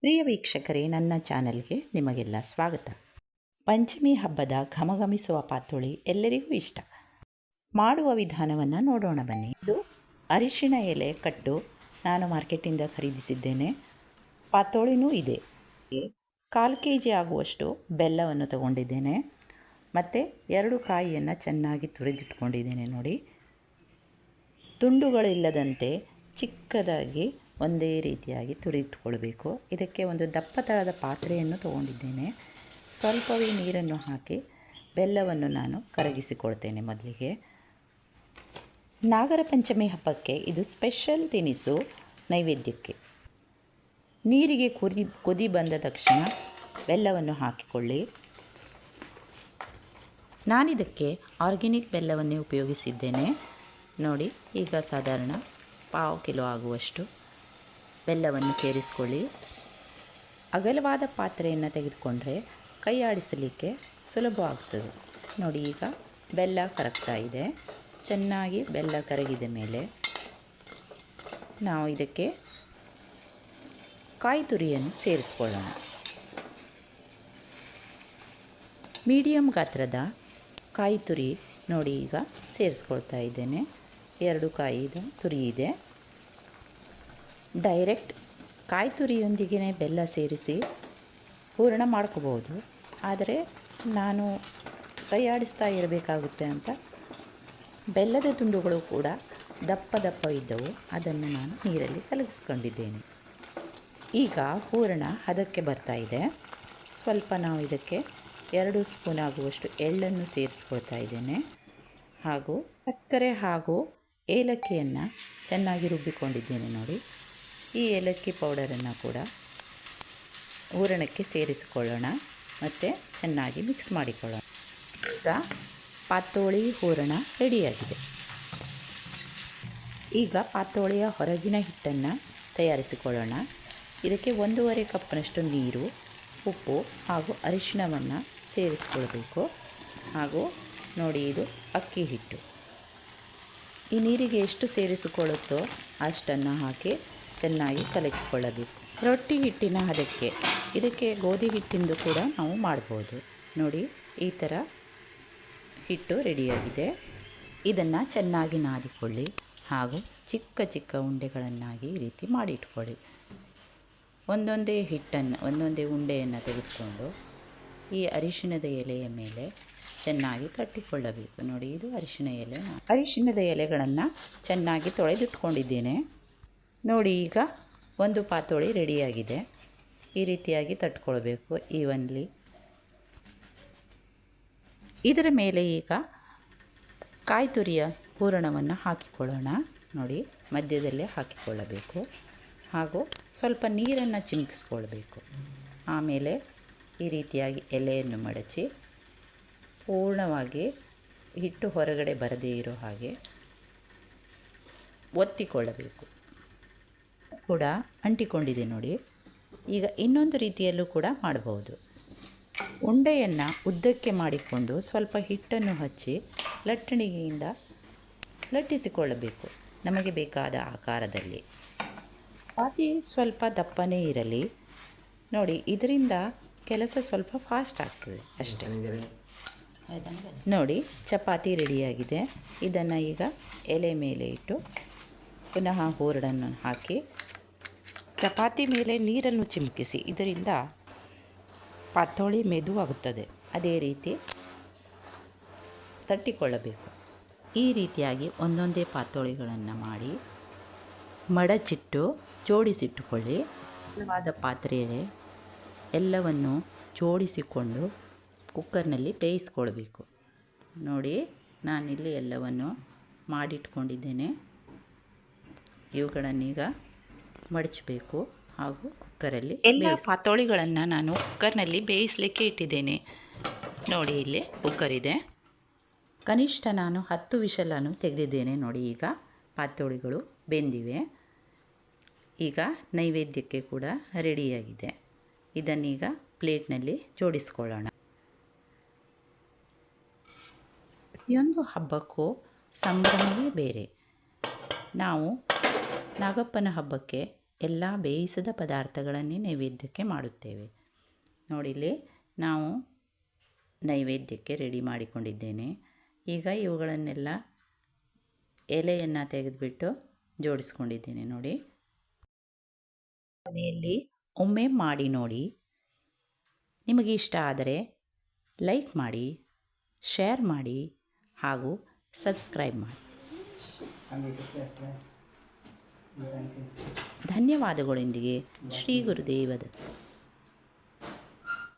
ಪ್ರಿಯ ವೀಕ್ಷಕರೇ, ನನ್ನ ಚಾನಲ್ಗೆ ನಿಮಗೆಲ್ಲ ಸ್ವಾಗತ. ಪಂಚಮಿ ಹಬ್ಬದ ಘಮಘಮಿಸುವ ಪಾತೋಳಿ ಎಲ್ಲರಿಗೂ ಇಷ್ಟ. ಮಾಡುವ ವಿಧಾನವನ್ನು ನೋಡೋಣ ಬನ್ನಿ. ಇದು ಅರಿಶಿಣ ಎಲೆ ಕಟ್ಟು ನಾನು ಮಾರ್ಕೆಟಿಂದ ಖರೀದಿಸಿದ್ದೇನೆ. ಪಾತೋಳಿನೂ ಇದೆ. ಕಾಲು ಕೆ ಜಿ ಆಗುವಷ್ಟು ಬೆಲ್ಲವನ್ನು ತಗೊಂಡಿದ್ದೇನೆ. ಮತ್ತು ಎರಡು ಕಾಯಿಯನ್ನು ಚೆನ್ನಾಗಿ ತುರಿದಿಟ್ಕೊಂಡಿದ್ದೇನೆ ನೋಡಿ. ತುಂಡುಗಳಿಲ್ಲದಂತೆ ಚಿಕ್ಕದಾಗಿ ಒಂದೇ ರೀತಿಯಾಗಿ ತುರಿದಿಟ್ಕೊಳ್ಬೇಕು ಇದಕ್ಕೆ ಒಂದು ದಪ್ಪ ತಳದ ಪಾತ್ರೆಯನ್ನು ತಗೊಂಡಿದ್ದೇನೆ. ಸ್ವಲ್ಪವೇ ನೀರನ್ನು ಹಾಕಿ ಬೆಲ್ಲವನ್ನು ನಾನು ಕರಗಿಸಿಕೊಳ್ತೇನೆ ಮೊದಲಿಗೆ. ನಾಗರ ಪಂಚಮಿ ಹಬ್ಬಕ್ಕೆ ಇದು ಸ್ಪೆಷಲ್ ತಿನಿಸು ನೈವೇದ್ಯಕ್ಕೆ. ನೀರಿಗೆ ಕುದಿ ಕುದಿ ಬಂದ ತಕ್ಷಣ ಬೆಲ್ಲವನ್ನು ಹಾಕಿಕೊಳ್ಳಿ. ನಾನಿದಕ್ಕೆ ಆರ್ಗ್ಯಾನಿಕ್ ಬೆಲ್ಲವನ್ನೇ ಉಪಯೋಗಿಸಿದ್ದೇನೆ. ನೋಡಿ, ಈಗ ಸಾಧಾರಣ ಪಾವು ಕಿಲೋ ಆಗುವಷ್ಟು. ಬೆಲ್ಲವನ್ನು ಸೇರಿಸಿಕೊಳ್ಳಿ. ಅಗಲವಾದ ಪಾತ್ರೆಯನ್ನು ತೆಗೆದುಕೊಂಡ್ರೆ ಕೈ ಆಡಿಸಲಿಕ್ಕೆ ಸುಲಭವಾಗ್ತದೆ ನೋಡಿ ಈಗ ಬೆಲ್ಲ ಕರಗ್ತಾ ಇದೆ. ಚೆನ್ನಾಗಿ ಬೆಲ್ಲ ಕರಗಿದ ಮೇಲೆ ನಾವು ಇದಕ್ಕೆ ಕಾಯಿ ತುರಿಯನ್ನು ಸೇರಿಸ್ಕೊಳ್ಳೋಣ. ಮೀಡಿಯಂ ಗಾತ್ರದ ಕಾಯಿ ತುರಿ ನೋಡಿ ಈಗ ಸೇರಿಸ್ಕೊಳ್ತಾ ಇದ್ದೇನೆ. ಎರಡು ಕಾಯಿ ತುರಿ ಇದೆ. ಡೈರೆಕ್ಟ್ ಕಾಯಿ ತುರಿಯೊಂದಿಗೆ ಬೆಲ್ಲ ಸೇರಿಸಿ ಹೂರಣ ಮಾಡ್ಕೋಬೋದು ಆದರೆ ನಾನು ತಯಾರಿಸ್ತಾ ಇರಬೇಕಾಗುತ್ತೆ ಅಂತ ಬೆಲ್ಲದ ತುಂಡುಗಳು ಕೂಡ ದಪ್ಪ ದಪ್ಪ ಇದ್ದವು. ಅದನ್ನು ನಾನು ನೀರಲ್ಲಿ ಕಲಗಿಸ್ಕೊಂಡಿದ್ದೇನೆ. ಈಗ ಹೂರಣ ಹದಕ್ಕೆ ಬರ್ತಾ ಇದೆ. ಸ್ವಲ್ಪ ನಾವು ಇದಕ್ಕೆ ಎರಡು ಸ್ಪೂನ್ ಆಗುವಷ್ಟು ಎಳ್ಳನ್ನು ಸೇರಿಸ್ಕೊಳ್ತಾ ಇದ್ದೇನೆ. ಹಾಗೂ ಸಕ್ಕರೆ ಹಾಗೂ ಏಲಕ್ಕಿಯನ್ನು ಚೆನ್ನಾಗಿ ರುಬ್ಬಿಕೊಂಡಿದ್ದೇನೆ ನೋಡಿ. ಈ ಏಲಕ್ಕಿ ಪೌಡರನ್ನು ಕೂಡ ಹೂರಣಕ್ಕೆ ಸೇರಿಸಿಕೊಳ್ಳೋಣ ಮತ್ತು ಚೆನ್ನಾಗಿ ಮಿಕ್ಸ್ ಮಾಡಿಕೊಳ್ಳೋಣ. ಈಗ ಪಾತೋಳಿ ಹೂರಣ ರೆಡಿಯಾಗಿದೆ. ಈಗ ಪಾತೋಳಿಯ ಹೊರಗಿನ ಹಿಟ್ಟನ್ನು ತಯಾರಿಸಿಕೊಳ್ಳೋಣ. ಇದಕ್ಕೆ ಒಂದೂವರೆ ಕಪ್ನಷ್ಟು ನೀರು, ಉಪ್ಪು ಹಾಗೂ ಅರಿಶಿಣವನ್ನು ಸೇರಿಸಿಕೊಳ್ಬೇಕು ಹಾಗೂ ನೋಡಿ ಇದು ಅಕ್ಕಿ ಹಿಟ್ಟು. ಈ ನೀರಿಗೆ ಎಷ್ಟು ಸೇರಿಸಿಕೊಳ್ಳುತ್ತೋ ಅಷ್ಟನ್ನು ಹಾಕಿ ಚೆನ್ನಾಗಿ ಕಲಕಿಕೊಳ್ಳಬೇಕು. ರೊಟ್ಟಿ ಹಿಟ್ಟಿನ ಹದಕ್ಕೆ. ಇದಕ್ಕೆ ಗೋಧಿ ಹಿಟ್ಟಿಂದು ಕೂಡ ನಾವು ಮಾಡ್ಬೋದು. ನೋಡಿ, ಈ ಥರ ಹಿಟ್ಟು ರೆಡಿಯಾಗಿದೆ. ಇದನ್ನು ಚೆನ್ನಾಗಿ ನಾದಿಕೊಳ್ಳಿ ಹಾಗೂ ಚಿಕ್ಕ ಚಿಕ್ಕ ಉಂಡೆಗಳನ್ನಾಗಿ ಈ ರೀತಿ ಮಾಡಿಟ್ಕೊಳ್ಳಿ. ಒಂದೊಂದೇ ಹಿಟ್ಟನ್ನು, ಒಂದೊಂದೇ ಉಂಡೆಯನ್ನು ತೆಗೆದುಕೊಂಡು ಈ ಅರಿಶಿಣದ ಎಲೆಯ ಮೇಲೆ ಚೆನ್ನಾಗಿ ಕಟ್ಟಿಕೊಳ್ಳಬೇಕು ನೋಡಿ, ಇದು ಅರಿಶಿಣ ಎಲೆ. ಅರಿಶಿಣದ ಎಲೆಗಳನ್ನು ಚೆನ್ನಾಗಿ ತೊಳೆದಿಟ್ಕೊಂಡಿದ್ದೇನೆ. ನೋಡಿ, ಈಗ ಒಂದು ಪಾತೋಳಿ ರೆಡಿಯಾಗಿದೆ. ಈ ರೀತಿಯಾಗಿ ತಟ್ಕೊಳ್ಬೇಕು ಈವನ್ಲಿ ಇದರ ಮೇಲೆ ಈಗ ಕಾಯಿ ತುರಿಯ ಹೂರಣವನ್ನು ಹಾಕಿಕೊಳ್ಳೋಣ. ನೋಡಿ, ಮಧ್ಯದಲ್ಲೇ ಹಾಕಿಕೊಳ್ಳಬೇಕು. ಹಾಗೂ ಸ್ವಲ್ಪ ನೀರನ್ನು ಚಿಮುಕಿಸ್ಕೊಳ್ಬೇಕು. ಆಮೇಲೆ ಈ ರೀತಿಯಾಗಿ ಎಲೆಯನ್ನು ಮಡಚಿ ಪೂರ್ಣವಾಗಿ ಹಿಟ್ಟು ಹೊರಗಡೆ ಬರದೇ ಇರೋ ಹಾಗೆ ಒತ್ತಿಕೊಳ್ಳಬೇಕು. ಕೂಡ ಅಂಟಿಕೊಂಡಿದೆ ನೋಡಿ. ಈಗ ಇನ್ನೊಂದು ರೀತಿಯಲ್ಲೂ ಕೂಡ ಮಾಡಬಹುದು. ಉಂಡೆಯನ್ನು ಉದ್ದಕ್ಕೆ ಮಾಡಿಕೊಂಡು ಸ್ವಲ್ಪ ಹಿಟ್ಟನ್ನು ಹಚ್ಚಿ ಲಟ್ಟಣಿಗೆಯಿಂದ ಲಟ್ಟಿಸಿಕೊಳ್ಳಬೇಕು ನಮಗೆ ಬೇಕಾದ ಆಕಾರದಲ್ಲಿ. ಅತಿ ಸ್ವಲ್ಪ ದಪ್ಪನೇ ಇರಲಿ. ನೋಡಿ, ಇದರಿಂದ ಕೆಲಸ ಸ್ವಲ್ಪ ಫಾಸ್ಟ್ ಆಗ್ತದೆ ಅಷ್ಟೇ. ನೋಡಿ, ಚಪಾತಿ ರೆಡಿಯಾಗಿದೆ. ಇದನ್ನು ಈಗ ಎಲೆ ಮೇಲೆ ಇಟ್ಟು ಪುನಃ ಹೂರಡನ್ನು ಹಾಕಿ ಚಪಾತಿ ಮೇಲೆ ನೀರನ್ನು ಚಿಮುಕಿಸಿ, ಇದರಿಂದ ಪಾತೋಳಿ ಮೆದುವಾಗುತ್ತದೆ. ಅದೇ ರೀತಿ ತಟ್ಟಿಕೊಳ್ಳಬೇಕು. ಈ ರೀತಿಯಾಗಿ ಒಂದೊಂದೇ ಪಾತೋಳಿಗಳನ್ನು ಮಾಡಿ ಮಡಚಿಟ್ಟು, ಜೋಡಿಸಿಟ್ಟುಕೊಳ್ಳಿ. ಅಗಲವಾದ ಪಾತ್ರೆಯಲ್ಲಿ ಎಲ್ಲವನ್ನು ಜೋಡಿಸಿಕೊಂಡು ಕುಕ್ಕರ್ನಲ್ಲಿ ಬೇಯಿಸ್ಕೊಳ್ಬೇಕು. ನೋಡಿ, ನಾನಿಲ್ಲಿ ಎಲ್ಲವನ್ನು ಮಾಡಿಟ್ಕೊಂಡಿದ್ದೇನೆ. ಇವುಗಳನ್ನೀಗ ಮಡಚಬೇಕು ಹಾಗೂ ಕುಕ್ಕರಲ್ಲಿ ಎಲ್ಲ ಪಾತೋಳಿಗಳನ್ನು ನಾನು ಕುಕ್ಕರ್ನಲ್ಲಿ ಬೇಯಿಸಲಿಕ್ಕೆ ಇಟ್ಟಿದ್ದೇನೆ. ನೋಡಿ ಇಲ್ಲಿ ಕುಕ್ಕರ್ ಇದೆ. ಕನಿಷ್ಠ ನಾನು ಹತ್ತು ವಿಷಲನ್ನು ತೆಗೆದಿದ್ದೇನೆ. ನೋಡಿ ಈಗ ಪಾತೋಳಿಗಳು ಬೆಂದಿವೆ. ಈಗ ನೈವೇದ್ಯಕ್ಕೆ ಕೂಡ ರೆಡಿಯಾಗಿದೆ. ಇದನ್ನೀಗ ಪ್ಲೇಟ್ನಲ್ಲಿ ಜೋಡಿಸ್ಕೊಳ್ಳೋಣ. ಪ್ರತಿಯೊಂದು ಹಬ್ಬಕ್ಕೂ ಸಂಭ್ರಮವೇ ಬೇರೆ. ನಾವು ನಾಗಪ್ಪನ ಹಬ್ಬಕ್ಕೆ ಎಲ್ಲ ಬೇಯಿಸಿದ ಪದಾರ್ಥಗಳನ್ನೇ ನೈವೇದ್ಯಕ್ಕೆ ಮಾಡುತ್ತೇವೆ. ನೋಡಿ ಇಲ್ಲಿ ನಾವು ನೈವೇದ್ಯಕ್ಕೆ ರೆಡಿ ಮಾಡಿಕೊಂಡಿದ್ದೇನೆ. ಈಗ ಇವುಗಳನ್ನೆಲ್ಲ ಎಲೆಯನ್ನು ತೆಗೆದುಬಿಟ್ಟು ಜೋಡಿಸ್ಕೊಂಡಿದ್ದೇನೆ ನೋಡಿ. ಮನೆಯಲ್ಲಿ ಒಮ್ಮೆ ಮಾಡಿ ನೋಡಿ. ನಿಮಗೆ ಇಷ್ಟ ಆದರೆ ಲೈಕ್ ಮಾಡಿ, ಶೇರ್ ಮಾಡಿ ಹಾಗೂ ಸಬ್ಸ್ಕ್ರೈಬ್ ಮಾಡಿ. ಧನ್ಯವಾದಗಳೊಂದಿಗೆ ಶ್ರೀ ಗುರುದೇವ ದತ್ತ